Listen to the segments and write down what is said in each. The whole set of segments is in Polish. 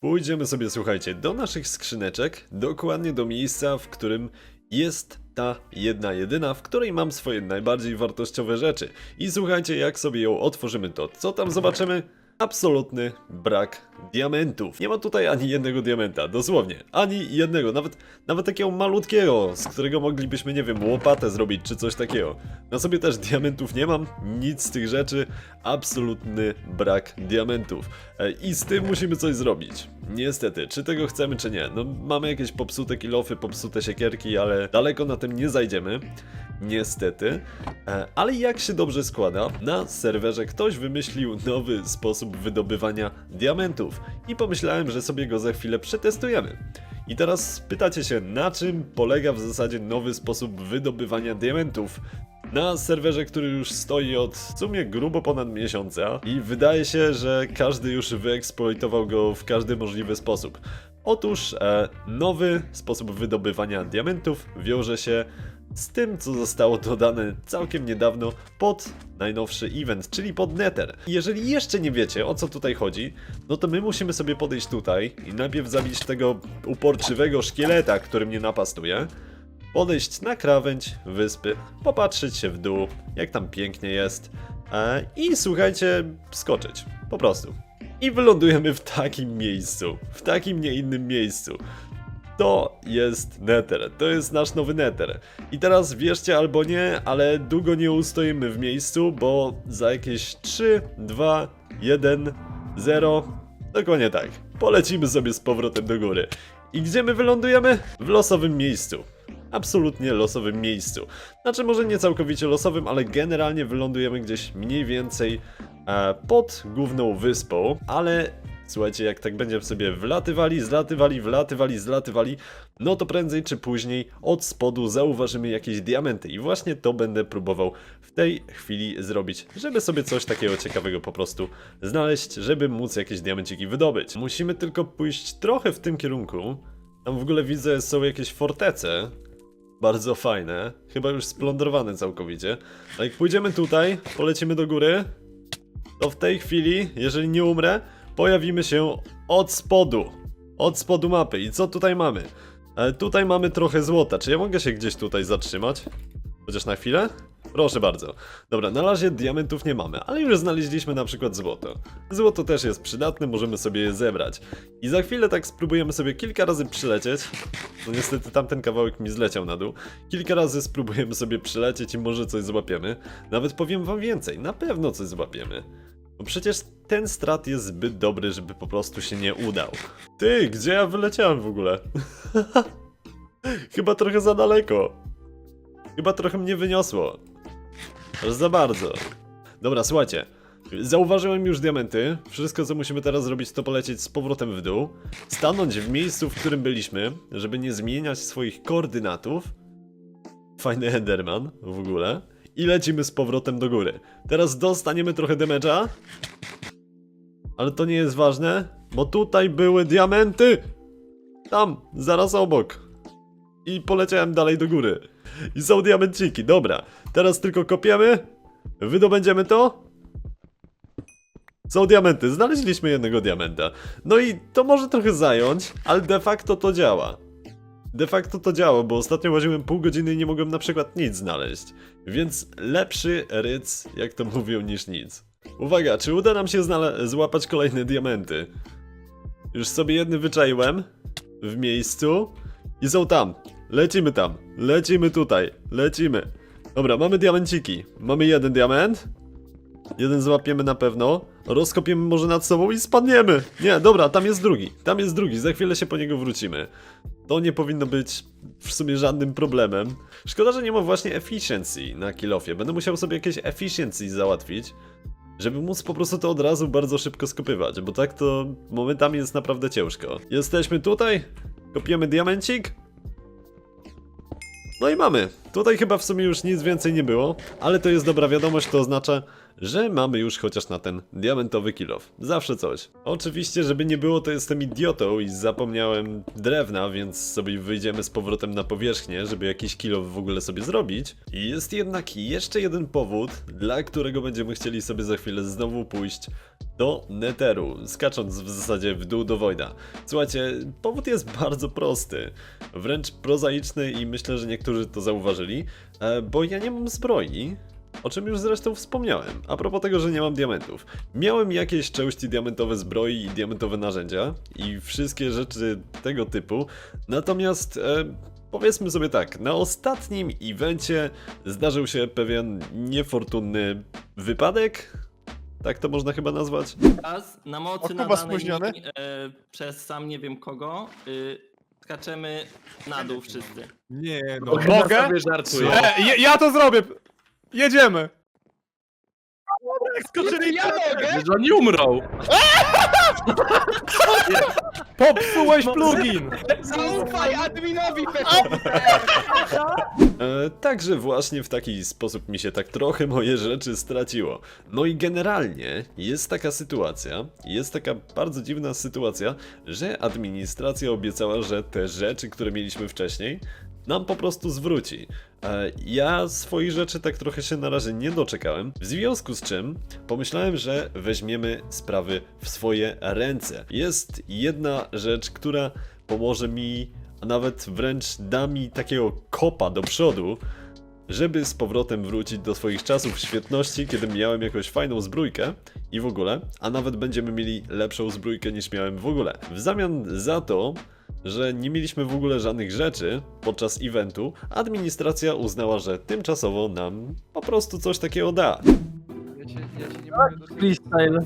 Pójdziemy sobie, słuchajcie, do naszych skrzyneczek, dokładnie do miejsca, w którym jest ta jedna jedyna, w której mam swoje najbardziej wartościowe rzeczy. I słuchajcie, jak sobie ją otworzymy, to co tam zobaczymy? Absolutny brak diamentów. Nie ma tutaj ani jednego diamenta, dosłownie. Ani jednego, nawet, nawet takiego malutkiego, z którego moglibyśmy, nie wiem, łopatę zrobić czy coś takiego. Na sobie też diamentów nie mam, nic z tych rzeczy. Absolutny brak diamentów. E, I z tym musimy coś zrobić. Niestety, czy tego chcemy, czy nie. No, mamy jakieś popsute kilofy, popsute siekierki, ale daleko na tym nie zajdziemy. Niestety. E, Ale jak się dobrze składa, na serwerze ktoś wymyślił nowy sposób wydobywania diamentów. I pomyślałem, że sobie go za chwilę przetestujemy. I teraz pytacie się, na czym polega w zasadzie nowy sposób wydobywania diamentów? Na serwerze, który już stoi od w sumie grubo ponad miesiąca i wydaje się, że każdy już wyeksploitował go w każdy możliwy sposób. Otóż e, nowy sposób wydobywania diamentów wiąże się z tym, co zostało dodane całkiem niedawno pod najnowszy event, czyli pod Nether. Jeżeli jeszcze nie wiecie, o co tutaj chodzi, no to my musimy sobie podejść tutaj i najpierw zabić tego uporczywego szkieleta, który mnie napastuje, podejść na krawędź wyspy, popatrzeć się w dół, jak tam pięknie jest e, i słuchajcie, skoczyć. Po prostu. I wylądujemy w takim miejscu, w takim nie innym miejscu. To jest Nether, to jest nasz nowy Nether. I teraz wierzcie albo nie, ale długo nie ustoimy w miejscu, bo za jakieś 3, 2, 1, 0, dokładnie tak, polecimy sobie z powrotem do góry. I gdzie my wylądujemy? W losowym miejscu. Absolutnie losowym miejscu. Znaczy może nie całkowicie losowym, ale generalnie wylądujemy gdzieś mniej więcej e, pod główną wyspą, ale słuchajcie, jak tak będziemy sobie wlatywali, zlatywali, wlatywali, zlatywali, no to prędzej czy później od spodu zauważymy jakieś diamenty i właśnie to będę próbował w tej chwili zrobić, żeby sobie coś takiego ciekawego po prostu znaleźć, żeby móc jakieś diamenciki wydobyć. Musimy tylko pójść trochę w tym kierunku. Tam w ogóle widzę są jakieś fortece, bardzo fajne, chyba już splądrowane całkowicie. A jak pójdziemy tutaj, polecimy do góry, to w tej chwili, jeżeli nie umrę, pojawimy się od spodu. Od spodu mapy. I co tutaj mamy? E, tutaj mamy trochę złota. Czy ja mogę się gdzieś tutaj zatrzymać? Chociaż na chwilę? Proszę bardzo. Dobra, na razie diamentów nie mamy, ale już znaleźliśmy na przykład złoto. Złoto też jest przydatne, możemy sobie je zebrać. I za chwilę tak spróbujemy sobie kilka razy przylecieć. No niestety tamten kawałek mi zleciał na dół. Kilka razy spróbujemy sobie przylecieć i może coś złapiemy. Nawet powiem wam więcej, na pewno coś złapiemy. No przecież ten strat jest zbyt dobry, żeby po prostu się nie udał. Ty, gdzie ja wyleciałem w ogóle? Chyba trochę za daleko. Chyba trochę mnie wyniosło. Aż za bardzo. Dobra, słuchajcie. Zauważyłem już diamenty. Wszystko, co musimy teraz zrobić, to polecieć z powrotem w dół. Stanąć w miejscu, w którym byliśmy, żeby nie zmieniać swoich koordynatów. Fajny Enderman w ogóle. I lecimy z powrotem do góry. Teraz dostaniemy trochę damage'a. Ale to nie jest ważne, bo tutaj były diamenty! Tam, zaraz obok. I poleciałem dalej do góry. I są diamenciki, dobra. Teraz tylko kopiemy. Wydobędziemy to. Są diamenty, znaleźliśmy jednego diamenta. No i to może trochę zająć, ale de facto to działa. De facto to działa, bo ostatnio łaziłem pół godziny i nie mogłem na przykład nic znaleźć. Więc lepszy ryc, jak to mówią, niż nic. Uwaga, czy uda nam się złapać kolejne diamenty? Już sobie jedny wyczaiłem w miejscu i są tam. Lecimy tam, lecimy tutaj, lecimy. Dobra, mamy diamenciki. Mamy jeden diament. Jeden złapiemy na pewno. Rozkopiemy może nad sobą i spadniemy. Nie, dobra, tam jest drugi. Tam jest drugi, za chwilę się po niego wrócimy. To nie powinno być w sumie żadnym problemem. Szkoda, że nie ma właśnie efficiency na kilofie. Będę musiał sobie jakieś efficiency załatwić, żeby móc po prostu to od razu bardzo szybko skopywać, bo tak to momentami jest naprawdę ciężko. Jesteśmy tutaj, kopiemy diamencik. No i mamy. Tutaj chyba w sumie już nic więcej nie było, ale to jest dobra wiadomość, to oznacza, że mamy już chociaż na ten diamentowy kilof. Zawsze coś. Oczywiście, żeby nie było, to jestem idiotą i zapomniałem drewna, więc sobie wyjdziemy z powrotem na powierzchnię, żeby jakiś kilof w ogóle sobie zrobić. I jest jednak jeszcze jeden powód, dla którego będziemy chcieli sobie za chwilę znowu pójść do Netheru, skacząc w zasadzie w dół do Voida. Słuchajcie, powód jest bardzo prosty, wręcz prozaiczny i myślę, że niektórzy to zauważyli, e, bo ja nie mam zbroi, o czym już zresztą wspomniałem. A propos tego, że nie mam diamentów. Miałem jakieś części diamentowe zbroi i diamentowe narzędzia i wszystkie rzeczy tego typu, natomiast e, powiedzmy sobie tak, na ostatnim evencie zdarzył się pewien niefortunny wypadek, tak to można chyba nazwać. Teraz na mocy nadanej spóźniony. mi, e, przez sam nie wiem kogo y, skaczemy na dół wszyscy. Nie no. Mogę? sobie żartuję. E, ja, ja to zrobię! Jedziemy! Skoczyli ja mogę! Że oni umrą! Popsułeś plugin! Zaufaj adminowi E, także właśnie w taki sposób mi się tak trochę moje rzeczy straciło. No i generalnie jest taka sytuacja, jest taka bardzo dziwna sytuacja, że administracja obiecała, że te rzeczy, które mieliśmy wcześniej, nam po prostu zwróci. E, ja swoich rzeczy tak trochę się na razie nie doczekałem, w związku z czym pomyślałem, że weźmiemy sprawy w swoje ręce. Jest jedna rzecz, która pomoże mi, a nawet wręcz da mi takiego kopa do przodu, żeby z powrotem wrócić do swoich czasów świetności, kiedy miałem jakąś fajną zbrójkę i w ogóle, a nawet będziemy mieli lepszą zbrójkę niż miałem w ogóle. W zamian za to, że nie mieliśmy w ogóle żadnych rzeczy podczas eventu, administracja uznała, że tymczasowo nam po prostu coś takiego da. Ja się, ja się nie mogę doczekać. freestyle.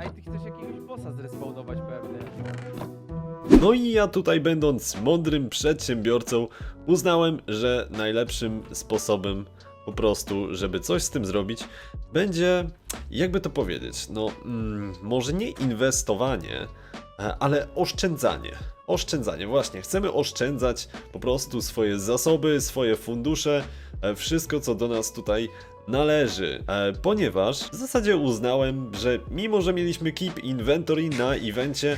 Ej, ty chcesz jakiegoś bossa zrespawnować pewnie. No i ja tutaj będąc mądrym przedsiębiorcą uznałem, że najlepszym sposobem po prostu, żeby coś z tym zrobić, będzie, jakby to powiedzieć, no mm, może nie inwestowanie, ale oszczędzanie. Oszczędzanie, właśnie. Chcemy oszczędzać po prostu swoje zasoby, swoje fundusze, e, wszystko co do nas tutaj należy, e, ponieważ w zasadzie uznałem, że mimo, że mieliśmy keep inventory na evencie,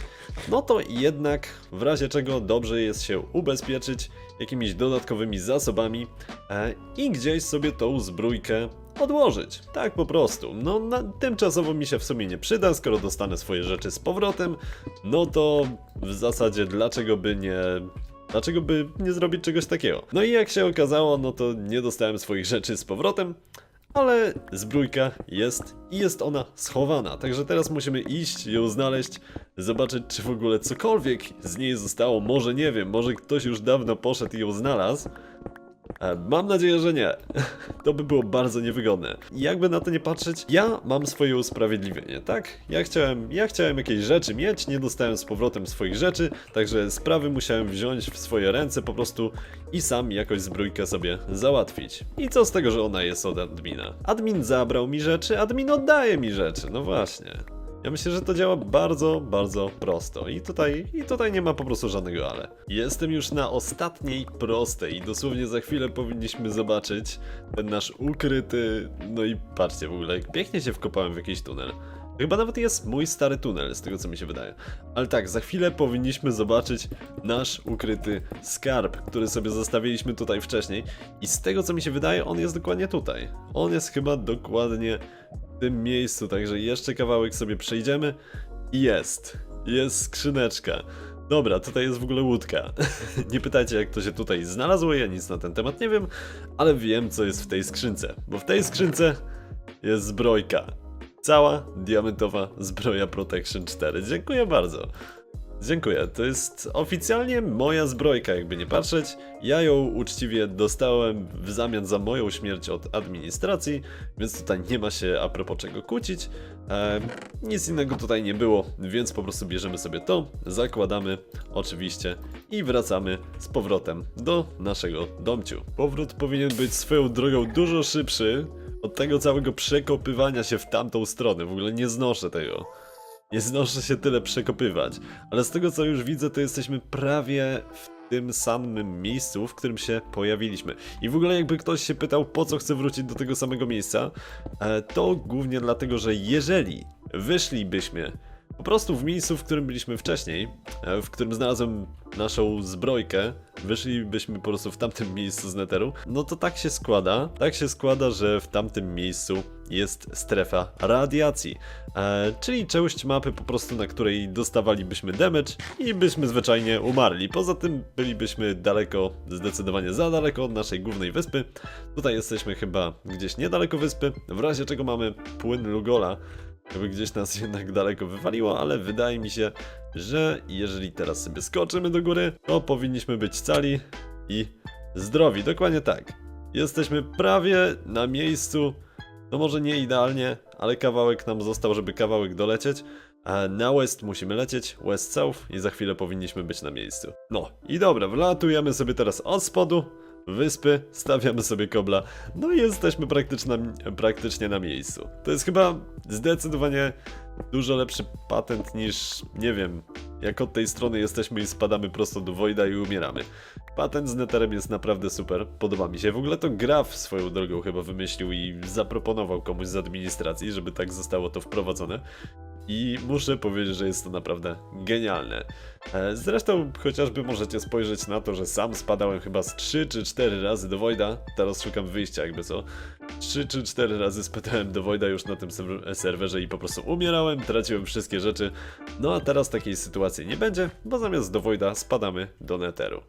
no to jednak w razie czego dobrze jest się ubezpieczyć jakimiś dodatkowymi zasobami e, i gdzieś sobie tą zbrójkę odłożyć. Tak po prostu. No na, tymczasowo mi się w sumie nie przyda, skoro dostanę swoje rzeczy z powrotem, no to w zasadzie dlaczego by nie Dlaczego by nie zrobić czegoś takiego? No i jak się okazało, no to nie dostałem swoich rzeczy z powrotem, ale zbrójka jest i jest ona schowana. Także teraz musimy iść, ją znaleźć, zobaczyć, czy w ogóle cokolwiek z niej zostało. Może nie wiem, może ktoś już dawno poszedł i ją znalazł. E, Mam nadzieję, że nie. To by było bardzo niewygodne. Jakby na to nie patrzeć, ja mam swoje usprawiedliwienie, tak? Ja chciałem, ja chciałem jakieś rzeczy mieć, nie dostałem z powrotem swoich rzeczy, także sprawy musiałem wziąć w swoje ręce po prostu i sam jakoś zbrójkę sobie załatwić. I co z tego, że ona jest od admina? Admin zabrał mi rzeczy, admin oddaje mi rzeczy, no właśnie. Ja myślę, że to działa bardzo, bardzo prosto. I tutaj, I tutaj nie ma po prostu żadnego ale. Jestem już na ostatniej prostej i dosłownie za chwilę powinniśmy zobaczyć ten nasz ukryty... No i patrzcie w ogóle, pięknie się wkopałem w jakiś tunel. Chyba nawet jest mój stary tunel, z tego co mi się wydaje. Ale tak, za chwilę powinniśmy zobaczyć nasz ukryty skarb, który sobie zostawiliśmy tutaj wcześniej. I z tego co mi się wydaje, on jest dokładnie tutaj. On jest chyba dokładnie w tym miejscu, także jeszcze kawałek sobie przejdziemy. I jest. Jest skrzyneczka. Dobra, tutaj jest w ogóle łódka. nie pytajcie jak to się tutaj znalazło, ja nic na ten temat nie wiem, ale wiem co jest w tej skrzynce. Bo w tej skrzynce jest zbrojka. Cała diamentowa zbroja Protection 4. Dziękuję bardzo. Dziękuję. To jest oficjalnie moja zbrojka, jakby nie patrzeć. Ja ją uczciwie dostałem w zamian za moją śmierć od administracji, więc tutaj nie ma się a propos czego kłócić. Ehm, nic innego tutaj nie było, więc po prostu bierzemy sobie to, zakładamy oczywiście i wracamy z powrotem do naszego domciu. Powrót powinien być swoją drogą dużo szybszy od tego całego przekopywania się w tamtą stronę. W ogóle nie znoszę tego. Nie znoszę się tyle przekopywać. Ale z tego co już widzę, to jesteśmy prawie w tym samym miejscu, w którym się pojawiliśmy. I w ogóle jakby ktoś się pytał, po co chcę wrócić do tego samego miejsca, e, to głównie dlatego, że jeżeli wyszlibyśmy po prostu w miejscu, w którym byliśmy wcześniej, e, w którym znalazłem naszą zbrojkę, wyszlibyśmy po prostu w tamtym miejscu z neteru, no to tak się składa, tak się składa, że w tamtym miejscu jest strefa radiacji, e, czyli część mapy po prostu, na której dostawalibyśmy damage i byśmy zwyczajnie umarli. Poza tym bylibyśmy daleko, zdecydowanie za daleko od naszej głównej wyspy. Tutaj jesteśmy chyba gdzieś niedaleko wyspy, w razie czego mamy płyn Lugola, jakby gdzieś nas jednak daleko wywaliło, ale wydaje mi się, że jeżeli teraz sobie skoczymy do góry, to powinniśmy być cali i zdrowi. Dokładnie tak. Jesteśmy prawie na miejscu, no może nie idealnie, ale kawałek nam został, żeby kawałek dolecieć. A na west musimy lecieć, west south i za chwilę powinniśmy być na miejscu. No i dobra, wlatujemy sobie teraz od spodu wyspy, stawiamy sobie kobla, no i jesteśmy praktycznie praktycznie na miejscu. To jest chyba zdecydowanie dużo lepszy patent niż, nie wiem, jak od tej strony jesteśmy i spadamy prosto do Voida i umieramy. Patent z Netherem jest naprawdę super, podoba mi się. W ogóle to Graf swoją drogą chyba wymyślił i zaproponował komuś z administracji, żeby tak zostało to wprowadzone. I muszę powiedzieć, że jest to naprawdę genialne. E, Zresztą chociażby możecie spojrzeć na to, że sam spadałem chyba z 3 czy 4 razy do Voida. Teraz szukam wyjścia jakby co. 3 czy 4 razy spadałem do Voida już na tym serw- serwerze i po prostu umierałem, traciłem wszystkie rzeczy. No a teraz takiej sytuacji nie będzie, bo zamiast do Voida spadamy do Netheru.